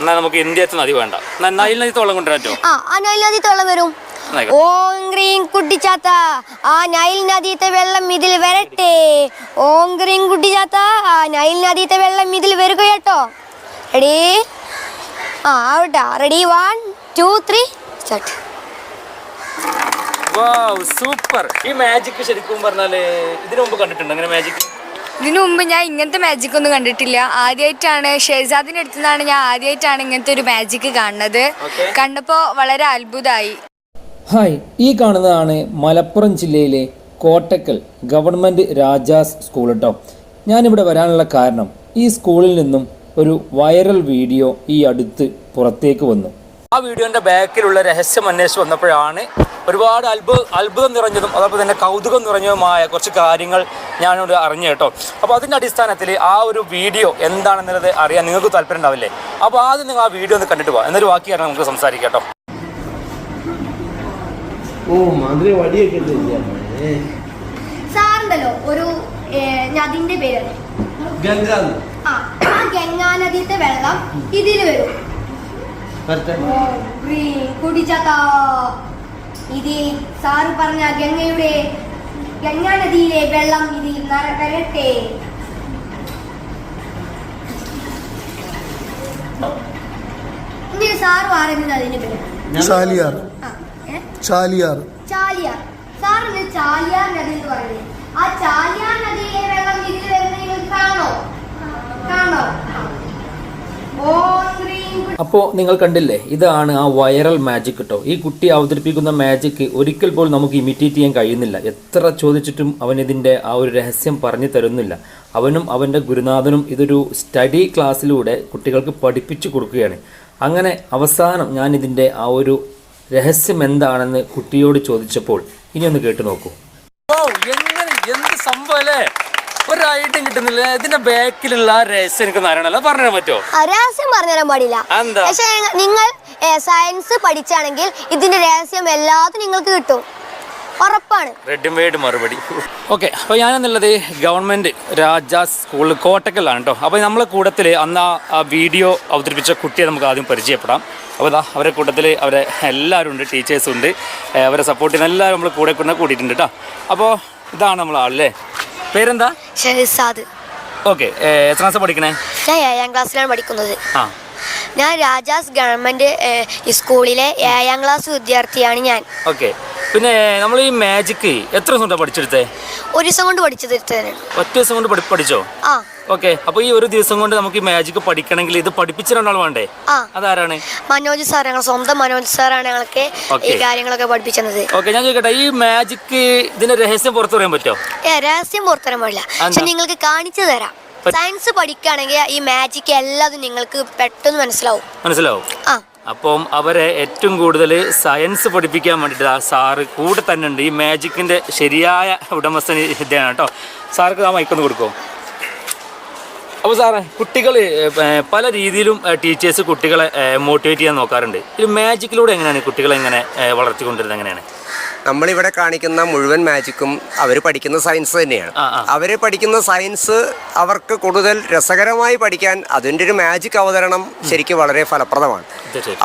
എന്നാൽ നമുക്ക് ഇന്ത്യത്തെ നദി വേണ്ട. നൈൽ നദി വെള്ളം കൊണ്ടുവരാൻ പറ്റുമോ? ആ ആ നൈൽ നദി വെള്ളം വരും. ഓം ഗ്രീം കുട്ടിച്ചാത്ത ആ നൈൽ നദിത്തെ വെള്ളം ഇതിൽ വരട്ടെ. ഓം ഗ്രീം കുട്ടിച്ചാത്ത ആ നൈൽ നദിത്തെ വെള്ളം ഇതിൽ വരിക കേട്ടോ. റെഡി ആ ആവട്ടെ. Ready one two three start wow super ഈ മാജിക് ശരിക്കും പറഞ്ഞാൽ ഇതിനു മുമ്പ് കണ്ടിട്ടുണ്ട്? അങ്ങനെ മാജിക് ഇതിനു മുമ്പ് ഞാൻ ഇങ്ങനത്തെ മാജിക് ഒന്നും കണ്ടിട്ടില്ല. ആദ്യമായിട്ടാണ് ഷെഹസാദിന്റെ അടുത്തു നിന്നാണ് ഞാൻ ആദ്യമായിട്ടാണ് ഇങ്ങനത്തെ ഒരു മാജിക് കാണുന്നത്. കണ്ടപ്പോ കണ്ടപ്പോൾ വളരെ അത്ഭുതമായി. ഹായ് ഈ കാണുന്നതാണ് മലപ്പുറം ജില്ലയിലെ കോട്ടക്കൽ ഗവൺമെന്റ് രാജാസ് സ്കൂൾ കേട്ടോ ഞാനിവിടെ വരാനുള്ള കാരണം ഈ സ്കൂളിൽ നിന്നും ഒരു വൈറൽ വീഡിയോ ഈ അടുത്ത് പുറത്തേക്ക് വന്നു. ആ വീഡിയോന്റെ ബാക്കിലുള്ള രഹസ്യം അന്വേഷിച്ച് വന്നപ്പോഴാണ് ഒരുപാട് അത്ഭുത അത്ഭുതം നിറഞ്ഞതും അതോടൊപ്പം തന്നെ കൗതുകം നിറഞ്ഞതുമായ കുറച്ച് കാര്യങ്ങൾ ഞാനിവിടെ അറിഞ്ഞു കേട്ടോ. അപ്പോൾ അതിന്റെ അടിസ്ഥാനത്തിൽ ആ ഒരു വീഡിയോ എന്താണെന്നുള്ളത് അറിയാൻ നിങ്ങൾക്ക് താല്പര്യം ഉണ്ടാവില്ലേ? അപ്പോൾ ആദ്യം നിങ്ങൾ ആ വീഡിയോ ഒന്ന് കണ്ടിട്ട് പോകാം എന്നൊരു ബാക്കി കാരണം നമുക്ക് സംസാരിക്കാം കേട്ടോ. ഓ വടിയൊക്കെ സാറുണ്ടല്ലോ ഒരു നദിന്റെ പേര് ഗംഗ ആ ആ വെള്ളം ഇതിൽ വരും. വരട്ടെ ഗ്രീൻ കുടിച്ചാത്ത ഇത് സാറ് പറഞ്ഞ ഗംഗയുടെ ഗംഗാ നദിയിലെ വെള്ളം ഇതിൽ വരട്ടെ. സാറ് പറയുന്നത് അതിന്റെ പേര്? ചാലിയാർ? ചാലിയാർ. ചാലിയാർ. സാറിന് ചാലിയാർ നദി എന്ന് പറയുന്നത്. ആ ചാലിയാർ നദിയിലെ വെള്ളം ഇതിൽ വരുന്നത് കാണോ? കാണോ? ഓം അപ്പോൾ നിങ്ങൾ കണ്ടില്ലേ ഇതാണ് ആ വൈറൽ മാജിക് കേട്ടോ ഈ കുട്ടി അവതരിപ്പിക്കുന്ന മാജിക് ഒരിക്കൽ പോലും നമുക്ക് ഇമിറ്റേറ്റ് ചെയ്യാൻ കഴിയുന്നില്ല. എത്ര ചോദിച്ചിട്ടും അവൻ ഇതിന്റെ ആ ഒരു രഹസ്യം പറഞ്ഞു തരുന്നില്ല. അവനും അവന്റെ ഗുരുനാഥനും ഇതൊരു സ്റ്റഡി ക്ലാസ്സിലൂടെ കുട്ടികൾക്ക് പഠിപ്പിച്ചു കൊടുക്കുകയാണ്. അങ്ങനെ അവസാനം ഞാൻ ഇതിന്റെ ആ ഒരു രഹസ്യം എന്താണെന്ന് കുട്ടിയോട് ചോദിച്ചപ്പോൾ ഇനി ഒന്ന് കേട്ടു നോക്കൂ. എന്ത് സംഭവം അല്ലേ? ഒരു ഐഡിയ കിട്ടുന്നില്ല. ഇതിന്റെ ബാക്കിലുള്ള ആ രഹസ്യം എനിക്ക് അറിയണല്ലോ പറഞ്ഞു പറ്റുമോ? രഹസ്യം പറഞ്ഞുതരാൻ പാടില്ല? പക്ഷെ നിങ്ങൾ സയൻസ് പഠിച്ചാണെങ്കിൽ ഇതിന്റെ രഹസ്യം എല്ലാത്തും നിങ്ങൾക്ക് കിട്ടും. ഉറപ്പാണ്. റെഡിമെയ്ഡ് മറുപടി. ഓക്കെ അപ്പോൾ ഞാനെന്നുള്ളത് ഗവൺമെന്റ് രാജാസ് സ്കൂൾ കോട്ടക്കലാണ് കേട്ടോ അപ്പോൾ നമ്മളെ കൂട്ടത്തിൽ അന്ന് ആ- വീഡിയോ അവതരിപ്പിച്ച കുട്ടിയെ നമുക്ക് ആദ്യം പരിചയപ്പെടാം. അപ്പോൾ ഇതാ അവരെ കൂട്ടത്തിൽ അവരെ എല്ലാവരും ഉണ്ട് ടീച്ചേഴ്സും ഉണ്ട്. അവരെ സപ്പോർട്ട് ചെയ്യുന്ന എല്ലാവരും നമ്മൾ കൂടെ കൂടെ കൂട്ടിയിട്ടുണ്ട് കേട്ടോ അപ്പോൾ ഇതാണ് നമ്മൾ ആളല്ലേ പേരെന്താ? ഷെഹസാദ്. ഓക്കെ എത്ര ക്ലാസ് പഠിക്കണേ? ഞാൻ ഏഴാം ക്ലാസ്സിലാണ് പഠിക്കുന്നത്. ആ. ഞാൻ രാജാസ് ഗവൺമെന്റ് ഏ, സ്കൂളിലെ ഏഴാം ക്ലാസ് വിദ്യാർത്ഥിയാണ് ഞാൻ. ഓക്കെ. പിന്നെ നമ്മൾ ഈ മാജിക് എത്ര ദിവസം കൊണ്ടാണ് പഠിച്ചെടുത്തേ? ഒരു ദിവസം കൊണ്ട് പഠിച്ചു ഒറ്റ ദിവസം കൊണ്ട് പഠി പഠിച്ചോ? ആ. ഓക്കെ അപ്പൊ ഈ ഒരു ദിവസം കൊണ്ട് നമുക്ക് ഈ മാജിക് പഠിക്കണമെങ്കിൽ ഇത് പഠിപ്പിച്ച രണ്ടാൾ വേണ്ടേ? ആ. അതാരാണ്? മനോജ് സാർ ഞങ്ങൾ സ്വന്തം മനോജ് സാറാണ് ഞങ്ങൾക്ക് ഈ Okay. കാര്യങ്ങളൊക്കെ പഠിപ്പിച്ചത്. ഓക്കെ ഞാൻ ചോദിക്കട്ടെ ഈ മാജിക് ഇതിന്റെ രഹസ്യം പുറത്തു പറയാൻ പറ്റോ ഏ രഹസ്യം പുറത്തരാൻ പാടില്ല പക്ഷെ നിങ്ങൾക്ക് കാണിച്ചു തരാം. സയൻസ് പഠിക്കുകയാണെങ്കിൽ ഈ മാജിക് എല്ലാതും നിങ്ങൾക്ക് പെട്ടെന്ന് മനസ്സിലാവും. മനസ്സിലാവും. ആ. അപ്പം അവരെ ഏറ്റവും കൂടുതൽ സയൻസ് പഠിപ്പിക്കാൻ വേണ്ടിയിട്ട് ആ സാറ് കൂടെ തന്നെ ഉണ്ട്. ഈ മാജിക്കിന്റെ ശരിയായ ഉടമസ്ഥൻ ഇതാണ് കേട്ടോ. സാർക്ക് ആ മൈക്കൊന്ന് കൊടുക്കുമോ അപ്പോൾ സാറേ കുട്ടികൾ പല രീതിയിലും ടീച്ചേഴ്സ് കുട്ടികളെ മോട്ടിവേറ്റ് ചെയ്യാൻ നോക്കാറുണ്ട്. ഒരു മാജിക്കിലൂടെ എങ്ങനെയാണ് കുട്ടികളെ എങ്ങനെ വളർത്തിക്കൊണ്ടിരുന്നത് എങ്ങനെയാണ്? നമ്മളിവിടെ കാണിക്കുന്ന മുഴുവൻ മാജിക്കും അവർ പഠിക്കുന്ന സയൻസ് തന്നെയാണ്. അവർ പഠിക്കുന്ന സയൻസ് അവർക്ക് കൂടുതൽ രസകരമായി പഠിക്കാൻ അതിന്റെ ഒരു മാജിക് അവതരണം ശരിക്കും വളരെ ഫലപ്രദമാണ്.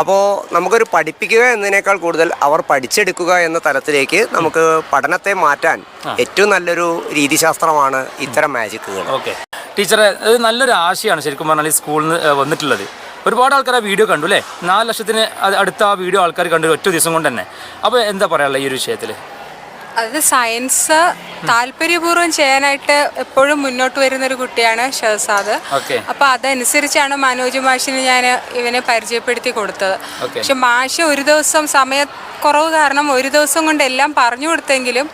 അപ്പോൾ നമുക്കൊരു പഠിപ്പിക്കുക എന്നതിനേക്കാൾ കൂടുതൽ അവർ പഠിച്ചെടുക്കുക എന്ന തലത്തിലേക്ക് നമുക്ക് പഠനത്തെ മാറ്റാൻ ഏറ്റവും നല്ലൊരു രീതിശാസ്ത്രമാണ് ഇത്തരം മാജിക്കുകൾ ഓക്കെ. ടീച്ചറെ അത് നല്ലൊരു ആശയമാണ് ശരിക്കും പറഞ്ഞാൽ ഈ സ്കൂളിൽ നിന്ന് വന്നിട്ടുള്ളത്. ഒരുപാട് ആൾക്കാർ ആ വീഡിയോ കണ്ടു അല്ലേ? നാല് ലക്ഷത്തിന് അത് അടുത്ത ആ വീഡിയോ ആൾക്കാർ കണ്ടു ഒറ്റ ദിവസം കൊണ്ട് തന്നെ. അപ്പോൾ എന്താ പറയാനുള്ള ഈ ഒരു വിഷയത്തിൽ അത് സയൻസ് താല്പര്യപൂർവം ചെയ്യാനായിട്ട് എപ്പോഴും മുന്നോട്ട് വരുന്ന ഒരു കുട്ടിയാണ് ഷഹസാദ്. അപ്പൊ അതനുസരിച്ചാണ് മനോജ് മാഷിന് ഞാൻ ഇവനെ പരിചയപ്പെടുത്തി കൊടുത്തത്. പക്ഷെ മാഷ് ഒരു ദിവസം സമയക്കുറവ് കാരണം ഒരു ദിവസം കൊണ്ട് എല്ലാം പറഞ്ഞു കൊടുത്തെങ്കിലും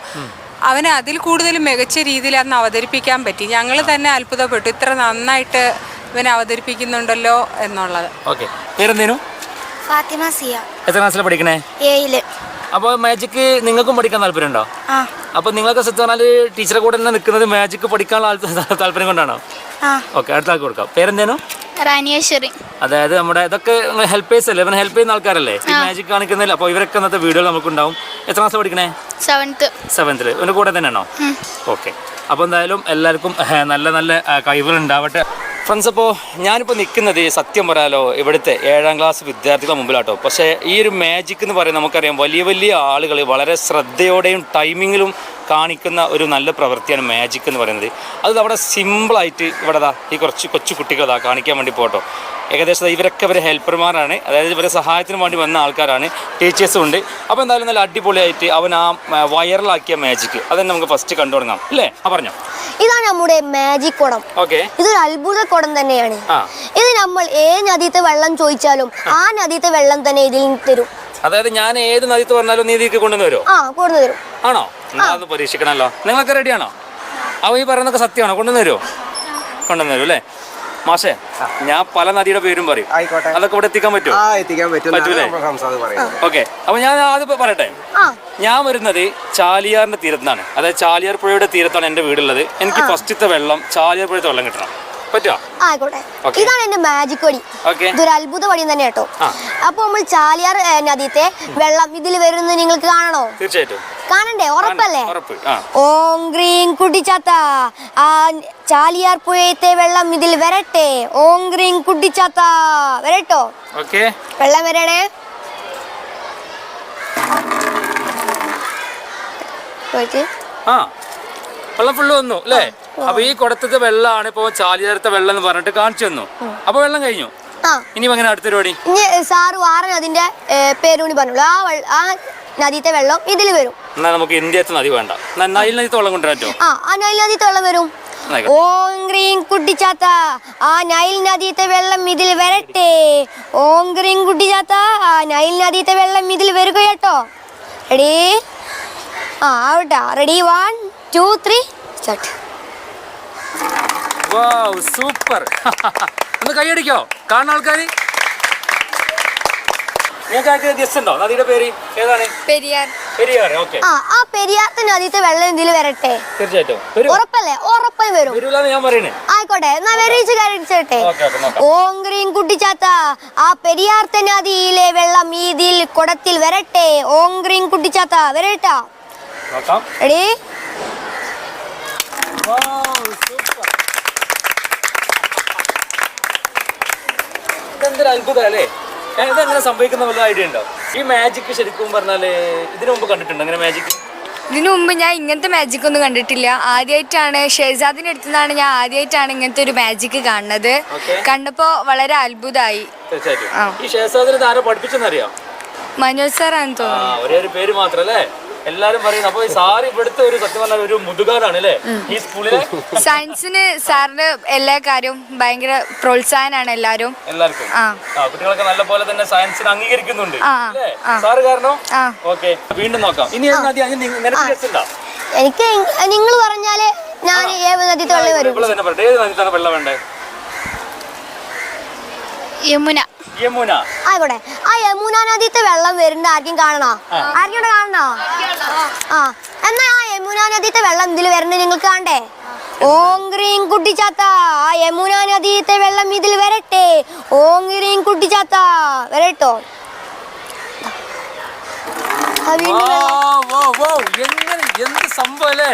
അവനെ അതിൽ കൂടുതൽ മികച്ച രീതിയിൽ അന്ന് അവതരിപ്പിക്കാൻ പറ്റി. ഞങ്ങൾ തന്നെ അത്ഭുതപ്പെട്ടു. ഇത്ര നന്നായിട്ട് ഇവനെ അവതരിപ്പിക്കുന്നുണ്ടല്ലോ എന്നുള്ളത്. ഓക്കെ. പേരെന്തേനു? ഫാത്തിമ സിയ. എത്ര ക്ലാസ്സിലാണ് പഠിക്കണേ? ഏഴിൽ. അപ്പോൾ മാജിക്ക് നിങ്ങൾക്കും പഠിക്കാൻ താല്പര്യമുണ്ടോ? ആ. അപ്പോൾ നിങ്ങൾക്ക് സത്യം പറഞ്ഞാൽ ടീച്ചറെ കൂടെ തന്നെ നിൽക്കുന്നത് മാജിക്ക് പഠിക്കാനുള്ള താല്പര്യം കൊണ്ടാണോ? ആ. ഓക്കെ അടുത്ത ആൾക്ക് കൊടുക്കാം. പേരെന്തേനു? റാനിയേശ്വരി അതായത് നമ്മുടെ ഇതൊക്കെ ഹെൽപ്പേഴ്സ് അല്ലേ? ഇവൻ ഹെൽപ്പ് ചെയ്യുന്ന ആൾക്കാരല്ലേ? ഈ മാജിക് കാണിക്കുന്നില്ല അപ്പോൾ ഇവരൊക്കെ ഇന്നത്തെ വീഡിയോ നമുക്കുണ്ടാവും. എത്ര ക്ലാസ് പഠിക്കണേ? സെവൻത്ത് സെവൻത്തിൽ ഇവന്റെ കൂടെ തന്നെയാണോ? ഓക്കെ അപ്പോൾ എന്തായാലും എല്ലാവർക്കും നല്ല നല്ല കഴിവുകൾ ഉണ്ടാവട്ടെ. ഫ്രണ്ട്സ് അപ്പോൾ ഞാനിപ്പോൾ നിൽക്കുന്നത് സത്യം പറയാലോ ഇവിടുത്തെ ഏഴാം ക്ലാസ് വിദ്യാർത്ഥികളുടെ മുമ്പിലാട്ടോ. പക്ഷേ ഈ ഒരു മാജിക് എന്ന് പറയുന്നത് നമുക്കറിയാം വലിയ വലിയ ആളുകൾ വളരെ ശ്രദ്ധയോടെയും ടൈമിങ്ങിലും കാണിക്കുന്ന ഒരു നല്ല പ്രവൃത്തിയാണ് മാജിക് എന്ന് പറയുന്നത്. അത് അവിടെ സിമ്പിളായിട്ട് ഇവിടെ ഈ കുറച്ച് കൊച്ചു കുട്ടികളതാ കാണിക്കാൻ വേണ്ടി പോട്ടോ. ഏകദേശം ഇവരൊക്കെ ഇവരെ ഹെൽപ്പർമാരാണ് അതായത് ഇവരെ സഹായത്തിന് വേണ്ടി വന്ന ആൾക്കാരാണ്. ടീച്ചേഴ്സും ഉണ്ട്. അപ്പോൾ എന്തായാലും നല്ല അടിപൊളിയായിട്ട് അവൻ ആ വൈറലാക്കിയ മാജിക് അതന്നെ നമുക്ക് ഫസ്റ്റ് കണ്ടു തുടങ്ങാം. അല്ലേ ആ പറഞ്ഞോ. ഇതാണ് നമ്മുടെ മാജിക് കുടം. ഓക്കെ ഇതൊരു അത്ഭുത കുടം തന്നെയാണ്. ഇത് നമ്മൾ ഏത് നദിയത്തെ വെള്ളം ചോദിച്ചാലും ആ നദിയത്തെ വെള്ളം തന്നെ ഇതിൽ തരും. അതായത് ഞാൻ ഏത് നദിത്ത് പറഞ്ഞാലും നീ ഇതിക്ക് കൊണ്ടുവന്ന് ആ കൊണ്ടുവരും ആണോ? അതൊന്ന് അത് പരീക്ഷിക്കണമല്ലോ. നിങ്ങളൊക്കെ റെഡിയാണോ അവ ഈ പറയുന്നൊക്കെ സത്യമാണോ? കൊണ്ടുവന്ന് വരുമോ കൊണ്ടുവന്ന് തരും അല്ലേ? മാഷേ ഞാൻ പല നദിയുടെ പേരും പറയും. ആയിക്കോട്ടെ. അതൊക്കെ ഇവിടെ എത്തിക്കാൻ പറ്റുമോ പറ്റൂലേ? ഓക്കെ. അപ്പൊ ഞാൻ ആദ്യം പറയട്ടെ. ആ. ഞാൻ വരുന്നത് ചാലിയാറിന്റെ തീരത്താണ്. അതായത് ചാലിയാർ പുഴയുടെ തീരത്താണ് എന്റെ വീടുള്ളത്. എനിക്ക് ഫസ്റ്റത്തെ വെള്ളം ചാലിയാർ പുഴത്തെ വെള്ളം കിട്ടണം. പറ്റുമോ ആയിക്കോട്ടെ. ഇതാണ് എന്റെ മാജിക് വടി. ഓക്കെ. ഇതൊരു അത്ഭുത വടി തന്നെ കേട്ടോ. ആ. അപ്പൊ നമ്മൾ ചാലിയാർ നദീത്തെ വെള്ളം ഇതിൽ വരുന്നത് നിങ്ങൾക്ക് കാണണോ? തീർച്ചയായിട്ടും. കാണണ്ടേ? ഉറപ്പല്ലേ? ഉറപ്പ്. ഓം ഗ്രീൻ കുട്ടിച്ചാത്ത. ആ ചാലിയാർ പുഴയത്തെ വെള്ളം ഇതിൽ വരട്ടെ. ഓം ഗ്രീൻ കുട്ടിച്ചാത്ത. വരട്ടോ? ഓക്കെ. വെള്ളം വരണേ. ആ. വെള്ളം ഫുള്ള് വന്നു അല്ലേ? അപ്പൊ ഈ കുടത്തത്തെ വെള്ളമാണ് ഇപ്പൊ ചാലിയാരത്തെ വെള്ളം എന്ന് പറഞ്ഞിട്ട് കാണിച്ചു തന്നു. അപ്പൊ വെള്ളം കഴിഞ്ഞു. ഇനി എങ്ങനെ അടുത്ത പരിപാടി? ഇനി സാറ് വാറൻ അതിന്റെ പേരൂണി പറഞ്ഞു ആ ആ നദിയത്തെ വെള്ളം ഇതിൽ വരും. എന്നാ നമുക്ക് ഇന്ത്യത്തെ നദി വേണ്ട. നൈൽ നദി വെള്ളം കൊണ്ടുവരാറ്റോ ആ ആ നൈൽ നദിയത്തെ വെള്ളം വരും. ഓം ഗ്രീൻ കുട്ടിച്ചാത്ത ആ നൈൽ നദിയത്തെ വെള്ളം ഇതിൽ വരട്ടെ. ഓം ഗ്രീൻ കുട്ടിച്ചാത്ത ആ നൈൽ നദിയത്തെ വെള്ളം ഇതിൽ വരിക കേട്ടോ. റെഡി ആ ആവട്ടെ. Ready one two three start super ഒന്ന് കൈയടിക്കോ കാണുന്ന ആൾക്കാർ നിങ്ങൾക്ക് ഗസ്റ്റ് ഉണ്ടോ? നദിയുടെ പേര് ഏതാണ്? പെരിയാർ. പെരിയാറ് ഓക്കെ ആ ആ നദിയിലെ വെള്ളം വരട്ടെ? തീർച്ചയായിട്ടും. ഉറപ്പല്ലേ? ഉറപ്പായി വരും. വരൂലെന്ന് ഞാൻ പറയണേ. ആയിക്കോട്ടെ എന്നാ വെറിയിച്ച് കഴിച്ചട്ടെ ഓക്കെ ഓക്കെ നോക്കാം. ഓം ഗ്രീൻ കുട്ടിച്ചാത്ത ആ പെരിയാർത്ത നദിയിലെ വെള്ളം ഇതിൽ കുടത്തിൽ വരട്ടെ. ഓം ഗ്രീൻ കുട്ടിച്ചാത്ത വരട്ടാ റെഡി സൂപ്പർ ഇതെന്തൊരു അത്ഭുതം അല്ലേ ഇതെങ്ങനെ സംഭവിക്കുന്ന വല്ല ഐഡിയ ഉണ്ടോ? ഈ മാജിക് ശരിക്കും പറഞ്ഞാൽ ഇതിനു മുമ്പ് കണ്ടിട്ടുണ്ടോ? അങ്ങനെ മാജിക് ഇതിനു മുമ്പ് ഞാൻ ഇങ്ങനത്തെ മാജിക് ഒന്നും കണ്ടിട്ടില്ല. ആദ്യമായിട്ടാണ് ഷെഹസാദിന്റെ അടുത്തുനിന്നാണ് ഞാൻ ആദ്യമായിട്ടാണ് ഇങ്ങനത്തെ ഒരു മാജിക് കാണുന്നത്. കണ്ടപ്പോ വളരെ അത്ഭുതമായി. തീർച്ചയായിട്ടും. ഈ ഷേസാദിനെ ആരോ പഠിപ്പിച്ചെന്നറിയാം? മനോജ് സാറാണെന്ന് തോന്നുന്നു. ഒരേ ഒരു പേര് മാത്രം അല്ലേ? എല്ലാരും പറയുന്നു. അപ്പൊ ഈ സാർ ഇവിടുത്തെ ഒരു സത്യം പറഞ്ഞാൽ ഒരു മുതുകാരാണ് അല്ലേ? ഈ സ്കൂളിലെ സയൻസിന് സാറിന് എല്ലാ കാര്യവും ഭയങ്കര പ്രോത്സാഹനാണ് എല്ലാരും. എല്ലാവർക്കും. ആ. കുട്ടികളൊക്കെ നല്ല പോലെ തന്നെ സയൻസിന് അംഗീകരിക്കുന്നുണ്ട്. അല്ലേ? സാറ് കാരണം. ഓക്കെ വീണ്ടും നോക്കാം. ഇനി നിങ്ങ- നിനക്ക് ഗസ് ഉണ്ടോ എനിക്ക് നിങ്ങൾ പറഞ്ഞാൽ ഞാൻ ഏത് നദി തള്ളി വരും? ഏത് നദി തന്നെ വെള്ളം വേണ്ടേ യമുന. യമുന. ആയിക്കോട്ടെ. ആ യമുന നദിയത്തെ വെള്ളം വരുന്ന ആർക്കും കാണണോ? ആർക്കും ഇവിടെ കാണണോ? ആ. എന്നാ ആ യമുന നദിയത്തെ വെള്ളം ഇതിൽ വരുന്നത് നിങ്ങൾക്ക് കാണണ്ടേ? ഓം ഗ്രീൻ കുട്ടിച്ചാത്ത ആ യമുന നദിയത്തെ വെള്ളം ഇതിൽ വരട്ടെ. ഓം ഗ്രീൻ കുട്ടിച്ചാത്ത വരട്ടോ? ആ വീണ്ടും വെള്ളം. എങ്ങനെ എന്ത് സംഭവം അല്ലേ?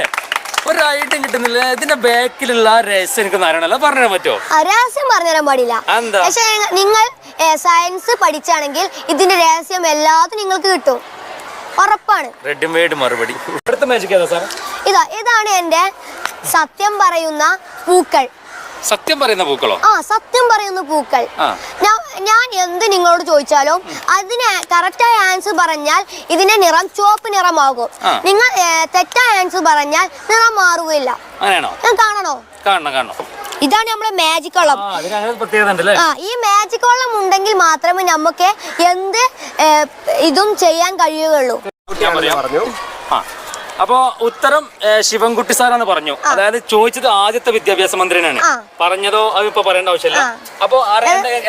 ഒരു ഐഡിയ കിട്ടുന്നില്ല. ഇതിന്റെ ബാക്കിലുള്ള ആ രഹസ്യം എനിക്ക് അറിയണല്ലോ പറഞ്ഞാൽ പറ്റോ? ആ, രഹസ്യം പറഞ്ഞുതരാൻ പാടില്ല. അതെന്താ? പക്ഷെ നിങ്ങൾ സയൻസ് പഠിച്ചാണെങ്കിൽ ഇതിന്റെ രഹസ്യം എല്ലാത്തും നിങ്ങൾക്ക് കിട്ടും. ഉറപ്പാണ്. റെഡിമെയ്ഡ് മറുപടി. അടുത്ത മാജിക് ഏതാ സാർ ഇതാ ഇതാണ് എന്റെ സത്യം പറയുന്ന പൂക്കൾ. സത്യം പറയുന്ന പൂക്കളോ? ആ സത്യം പറയുന്ന പൂക്കൾ. ഞാൻ ഞാൻ എന്ത് നിങ്ങളോട് ചോദിച്ചാലും അതിന് കറക്റ്റായ ആൻസർ പറഞ്ഞാൽ ഇതിന്റെ നിറം ചുവപ്പ് നിറമാകും. ആ. നിങ്ങൾ ഏ, തെറ്റായ ആൻസർ പറഞ്ഞാൽ നിറം മാറുകയില്ല. അങ്ങനെയാണോ? ഞാൻ കാണണോ? കാണണം കാണണം. ഇതാണ് നമ്മുടെ മാജിക് വെള്ളം ആ ഈ മാജിക് വെള്ളം ഉണ്ടെങ്കിൽ മാത്രമേ നമുക്ക് എന്ത് ഇതും ചെയ്യാൻ കഴിയുകയുള്ളൂ. പറഞ്ഞു. ആ അപ്പോ ഉത്തരം ശിവൻകുട്ടി സാറാണ് പറഞ്ഞു. അതായത് ചോദിച്ചത് ആദ്യത്തെ വിദ്യാഭ്യാസ മന്ത്രിനാണ്. പറഞ്ഞതോ അതിപ്പോ ഇപ്പൊ പറയേണ്ട ആവശ്യമില്ല. അപ്പോ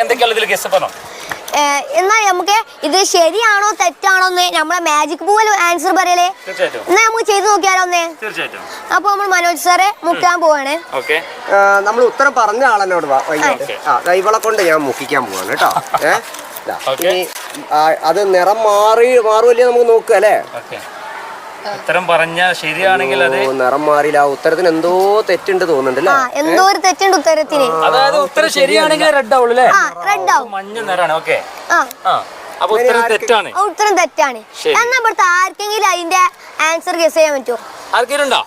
എന്തൊക്കെയാണ് ഇതിൽ ഗസ് പറഞ്ഞോ എന്നാൽ നമുക്ക് ഇത് ശരിയാണോ തെറ്റാണോ എന്ന് നമ്മളെ മാജിക് പൂവൽ ആൻസർ പറയലേ. എന്നാ നമുക്ക് ചെയ്തു നോക്കിയാലോ ഒന്നേ? തീർച്ചയായിട്ടും. അപ്പൊ നമ്മൾ മനോജ് സാറെ മുക്കാൻ പോവാണ്. ഓക്കെ. നമ്മൾ ഉത്തരം പറഞ്ഞ ആളെന്നോട് വാ വൈകിട്ട്. ആ ഇവളെ കൊണ്ട് ഞാൻ മുക്കിക്കാൻ പോവാണ് കേട്ടോ. ഏഹ് ഇനി അത് നിറം മാറി മാറുമല്ലേ നമുക്ക് നോക്കുക അല്ലേ? ഉത്തരം പറഞ്ഞ ശരിയാണെങ്കിൽ അത് നിറം മാറിയില്ല. ഉത്തരത്തിന് എന്തോ തെറ്റുണ്ട് തോന്നുന്നുണ്ട് എന്തോ ഒരു തെറ്റുണ്ട് ഉത്തരത്തിന്. അതായത് ഉത്തരം ശരിയാണെങ്കിൽ റെഡ് ആവുള്ളൂ അല്ലേ? റെഡ് ആവും. മഞ്ഞ നിറാണ് ഓക്കെ. അപ്പൊ ഉത്തരം തെറ്റാണ്. ഉത്തരം തെറ്റാണ്. എന്നാ ഇവിടുത്തെ ആർക്കെങ്കിലും അതിന്റെ ആൻസർ ഗസ് ചെയ്യാൻ പറ്റുമോ ആർക്കെങ്കിലും ഉണ്ടോ?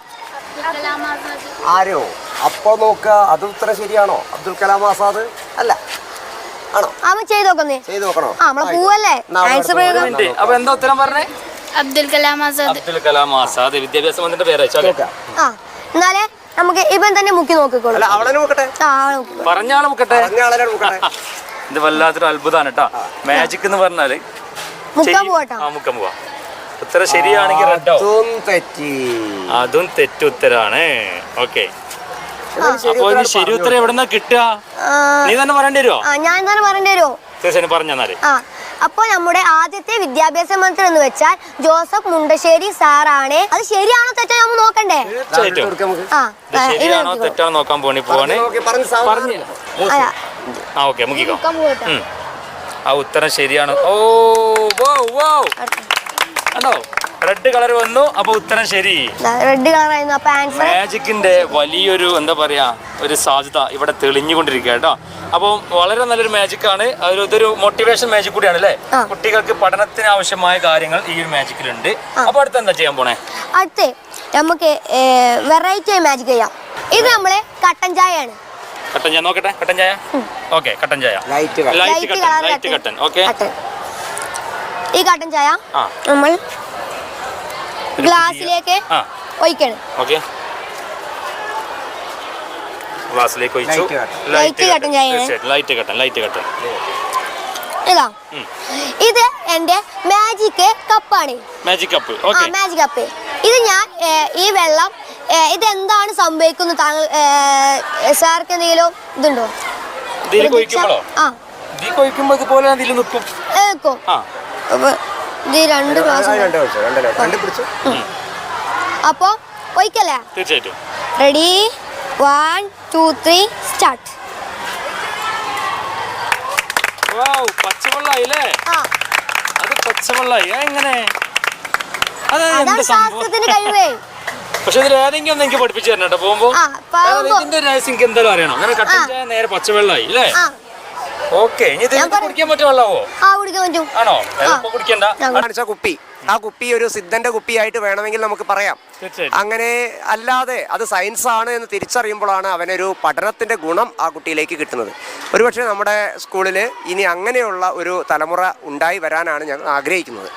ആരോ? അപ്പൊ നോക്ക അത് ഉത്തരം ശരിയാണോ? അബ്ദുൽ കലാം ആസാദ്? അല്ല. ആണോ? അവൻ ചെയ്ത് നോക്കുന്നേ. ചെയ്ത് നോക്കണോ? ആ നമ്മളെ പൂവല്ലേ? അടുത്ത് പ്രയോഗം അപ്പൊ എന്താ ഉത്തരം പറഞ്ഞേ? അബ്ദുൽ കലാം ആസാദ്. അബ്ദുൽ കലാം ആസാദ്. വിദ്യാഭ്യാസ മന്ത്രിയുടെ പേര് ആ എന്നാലേ നമുക്ക് ഇവൻ തന്നെ മുക്കി നോക്കിക്കോളൂ. അല്ല അവളെ നോക്കട്ടെ? ആ അവളെ നോക്കിക്കോളൂ. പറഞ്ഞ ആളെ മുക്കട്ടെ? നോക്കട്ടെ. ഇത് വല്ലാത്തൊരു അത്ഭുതമാണ് കേട്ടോ. മാജിക് എന്ന് പറഞ്ഞാൽ മുക്കാൻ ചെയ്- ആ മുക്കം പോവാ. ഉത്തരം ശരിയാണെങ്കിൽ റെഡ് ആവും അതും തെറ്റി. അതും തെറ്റുത്തരാണ്. ഓക്കെ. അപ്പൊ ഇനി ഉത്തരം ശരി ഉത്തരം എവിടെന്നാ കിട്ടുക? നീ തന്നെ പറയേണ്ടി വരുമോ ആ ഞാൻ തന്നെ പറയേണ്ടി വരുമോ തീർച്ചയായും പറഞ്ഞാൽ ആ അപ്പോൾ നമ്മുടെ ആദ്യത്തെ വിദ്യാഭ്യാസ മന്ത്രി എന്ന് വെച്ചാൽ ജോസഫ് മുണ്ടശ്ശേരി സാറാണ്. അത് ശരിയാണോ തെറ്റോ നമ്മൾ നോക്കണ്ടേ? ആ ശരിയാണോ തെറ്റാണോ നോക്കാൻ പോണി പോവാണ്. നോക്കി പറഞ്ഞ് പറഞ്ഞ്. ആ ഓക്കെ മുക്കിക്കോ. ആ ഉത്തരം ശരിയാണ്. ഓ വോ വോ. കണ്ടോ? റെഡ് കളർ വന്നു അപ്പൊ ഉത്തരം ശരി. റെഡ് കളറായിരുന്നു അപ്പൊ ആൻസർ മാജിക്കിന്റെ വലിയൊരു എന്താ പറയാ ഒരു സാധ്യത ഇവിടെ തെളിഞ്ഞുകൊണ്ടിരിക്കുക കേട്ടോ. അപ്പോൾ വളരെ നല്ലൊരു മാജിക് ആണ്. അതൊരു ഇതൊരു മോട്ടിവേഷൻ മാജിക് കൂടിയാണ് അല്ലേ? കുട്ടികൾക്ക് പഠനത്തിന് ആവശ്യമായ കാര്യങ്ങൾ ഈ ഒരു മാജിക്കിലുണ്ട് അപ്പൊ അടുത്ത് എന്താ ചെയ്യാൻ പോണേ? അടുത്ത് നമുക്ക് വെറൈറ്റി മാജിക് ചെയ്യാം. ഇത് നമ്മളെ കട്ടൻ ചായ ആണ് കട്ടൻ ചായ? നോക്കട്ടെ കട്ടൻ ചായ. ഓക്കെ കട്ടൻ ചായ ലൈറ്റ് ലൈറ്റ് ലൈറ്റ് കട്ടൻ കളർ ലൈറ്റ് കട്ടൻ ഓക്കെ ഈ കട്ടൻ ചായ നമ്മൾ ഗ്ലാസ്സിലേക്ക് ആ. ഒഴിക്കണം. ഓക്കെ. ഗ്ലാസ്സിലേക്ക് ഒഴിച്ചു. ലൈറ്റ് കട്ടൻ. ലൈറ്റ് കട്ടൻ ചായ. തീർച്ചയായിട്ടും. ലൈറ്റ് കട്ടൻ ലൈറ്റ് കട്ടൻ ഇതാ. ഉം. ഇത് എന്റെ മാജിക് കപ്പാണ് മാജിക് കപ്പ് ആ ഓക്കെ. മാജിക് കപ്പ് ഇത് ഞാൻ ഏ, ഈ വെള്ളം ഇത് എന്താണ് സംഭവിക്കുന്നത്? താങ്കൾ സാർക്ക് എന്തെങ്കിലും ഇതുണ്ടോ? ഇതിലേക്ക് പ്രതീക്ഷ? ആ. ഇതിൽ കൊഴിക്കുമ്പോൾ ഇതുപോലെ അതിൽ നിൽക്കും. ഏക്കും ആ. അപ്പൊ ഇത് രണ്ട് ഗ്ലാസ് രണ്ട് വെച്ചു രണ്ട് രണ്ട് പിടിച്ചു. അപ്പൊ ഒഴിക്കല്ലേ? തീർച്ചയായിട്ടും. Ready one two three start wow, പച്ചവെള്ളായി അല്ലേ ആ. അത് പച്ചവെള്ളായി. എങ്ങനെ? പക്ഷെ ഇതിൽ ഏതെങ്കിലും ഒന്ന് എനിക്ക് പഠിപ്പിച്ചു തരണം കേട്ടോ പോകുമ്പോ. ഇതിന്റെ രഹസ്യം എനിക്ക് എന്തായാലും അറിയണം. അങ്ങനെ കട്ടൻ. ചായ നേരെ പച്ചവെള്ളായി അല്ലേ ആ. ഓക്കെ ഇനി ഇത് ഞാൻ കുടിക്കാൻ വെള്ളാവോ ആ കുടിക്കാൻ പറ്റും. ആണോ? കുടിക്കണ്ട. ഞാൻ കാണിച്ച കുപ്പി. ആ കുപ്പി ഒരു സിദ്ധന്റെ കുപ്പിയായിട്ട് വേണമെങ്കിൽ നമുക്ക് പറയാം. അങ്ങനെ അല്ലാതെ അത് സയൻസ് ആണ് എന്ന് തിരിച്ചറിയുമ്പോഴാണ് അവനൊരു പഠനത്തിന്റെ ഗുണം ആ കുട്ടിയിലേക്ക് കിട്ടുന്നത്. ഒരുപക്ഷെ നമ്മുടെ സ്കൂളിൽ ഇനി അങ്ങനെയുള്ള ഒരു തലമുറ ഉണ്ടായി വരാനാണ് ഞങ്ങൾ ആഗ്രഹിക്കുന്നത്.